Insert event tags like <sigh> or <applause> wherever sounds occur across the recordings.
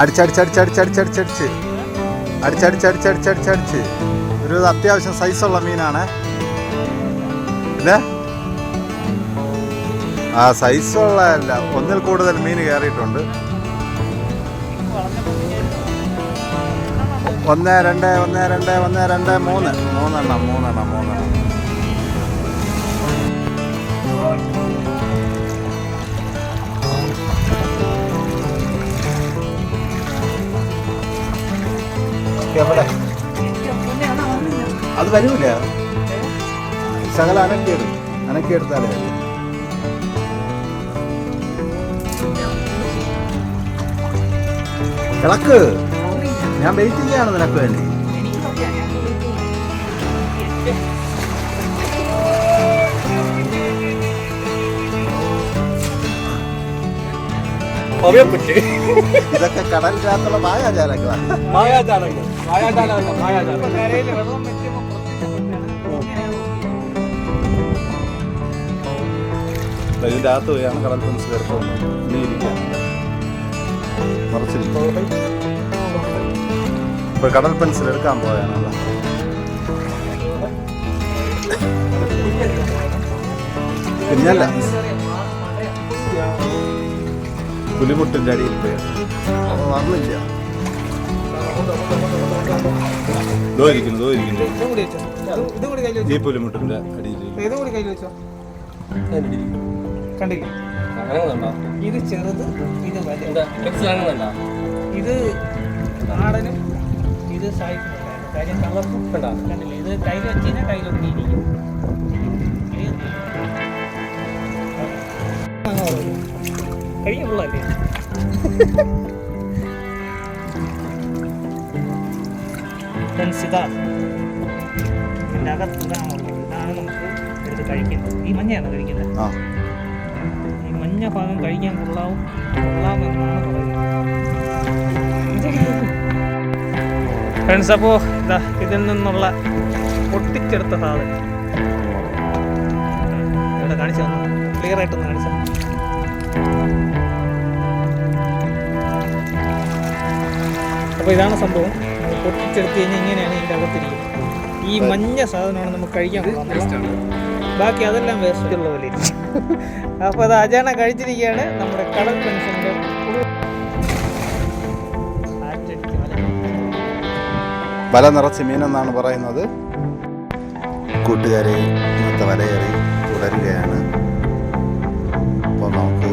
അടിച്ചടിച്ചടിച്ചടിച്ചടിച്ചടിച്ച് ഒരു അത്യാവശ്യം സൈസുള്ള മീനാണ്. ആ സൈസുള്ളതല്ല ഒന്നിൽ കൂടുതൽ മീൻ കയറിയിട്ടുണ്ട്. ഒന്ന് രണ്ട് ഒന്ന് രണ്ട് ഒന്ന് രണ്ട് മൂന്ന്. മൂന്നെണ്ണം മൂന്നെണ്ണം മൂന്നെണ്ണം. എവിടെ അത് വരൂല. ശകല അനക്കേട് അനക്കെടുത്താലേ വരൂ. ഇളക്ക്. ഞാൻ വെയിറ്റ് ചെയ്യാണ് നിനക്ക് വേണ്ടി. ഒവ്യപ്പെട്ട് ഇതൊക്കെ കടലിനകത്തുള്ള മായാജാലങ്ങളാണ് മായാജാലങ്ങൾ. മായാജാലങ്ങൾ മായാജാലം ഇതിന്റെ അകത്ത് പോയാണ് കടൽ പെൻസിൽ എടുത്തോണ്ട് നീ ഇരിക്കാൻ മറച്ചിരിക്കും. കടൽ പെൻസിൽ എടുക്കാൻ പോയാണല്ല പിന്നല്ല. പുലിമുട്ടിന്റെ അടിയിൽ പോയി. ദോ ഇരിക്കുന്നു ദോ ഇരിക്കുന്നു. ഈ അടിയിൽ. കണ്ടില്ലേ? ഇത് ചെറുത് ഇത് വലുത്. ഇത് നാടനും ഇത് സായിപ്പും കാര്യം കളർഫും കണ്ടില്ലേ? ഇത് കയ്യിൽ വെച്ച് കഴിഞ്ഞാൽ കയ്യിലൊക്കെ ഇരിക്കും. കഴിയുള്ളല്ലേ ഫ്രണ്ട്സ് ഇതാ എന്റെ അകത്ത് ഇതാണുള്ളത് ഇതാണ് നമുക്ക് എടുത്ത് കഴിക്കുന്നത് ഈ മഞ്ഞയാണ് കഴിക്കുന്നത്? ആ. ഈ മഞ്ഞ ഭാഗം കഴിക്കാൻ കൊള്ളാവും കൊള്ളാമെന്നാണ് പറയുന്നത്. ഫ്രണ്ട്സ് അപ്പോൾ ഇതാ ഇതിൽ നിന്നുള്ള പൊട്ടിച്ചെടുത്ത സാധനം. ഇവിടെ കാണിച്ചു തന്നു. ക്ലിയർ ആയിട്ടൊന്ന് കാണിച്ചു അപ്പോൾ ഇതാണ് സംഭവം. പൊട്ടിച്ചെടുത്ത് കഴിഞ്ഞാൽ ഇങ്ങനെയാണ് ഇതിന്റെ അകത്തിരിക്കുന്നത്. ഈ മഞ്ഞ സാധനമാണ് നമുക്ക് കഴിക്കാൻ ബാക്കി അതെല്ലാം വേസ്റ്റ് ഉള്ള പോലെ <laughs> അപ്പോൾ അത് അജാണ കഴിച്ചിരിക്കുകയാണ്. നമ്മുടെ കടൽ പെൻസിലിന്റെ വല നിറച്ച് മീനെന്നാണ് പറയുന്നത്. കൂട്ടുകാരെ ഇന്നത്തെ വലയേറി തുടരുകയാണ്. അപ്പോൾ നമുക്ക്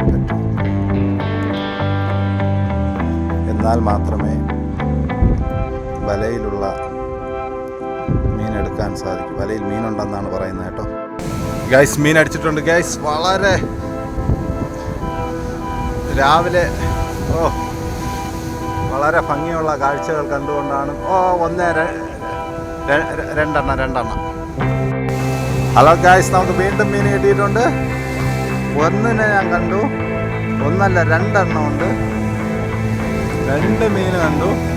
പറ്റൂ എന്നാൽ മാത്രമേ വലയിലുള്ള മീൻ എടുക്കാൻ സാധിക്കൂ. വലയിൽ മീനുണ്ടെന്നാണ് പറയുന്നത് കേട്ടോ. ഗൈസ് മീൻ അടിച്ചിട്ടുണ്ട്. ഗൈസ് വളരെ രാവിലെ ഓ വളരെ ഭംഗിയുള്ള കാഴ്ചകൾ കണ്ടുകൊണ്ടാണ് ഓ ഒന്ന് രണ്ടെണ്ണം രണ്ടെണ്ണം. ഹലോ ഗൈസ് നമുക്ക് വീണ്ടും മീൻ കിട്ടിയിട്ടുണ്ട്. ഒന്നിനെ ഞാൻ കണ്ടു. ഒന്നല്ല രണ്ടെണ്ണം ഉണ്ട്. രണ്ട് മീൻ കണ്ടു.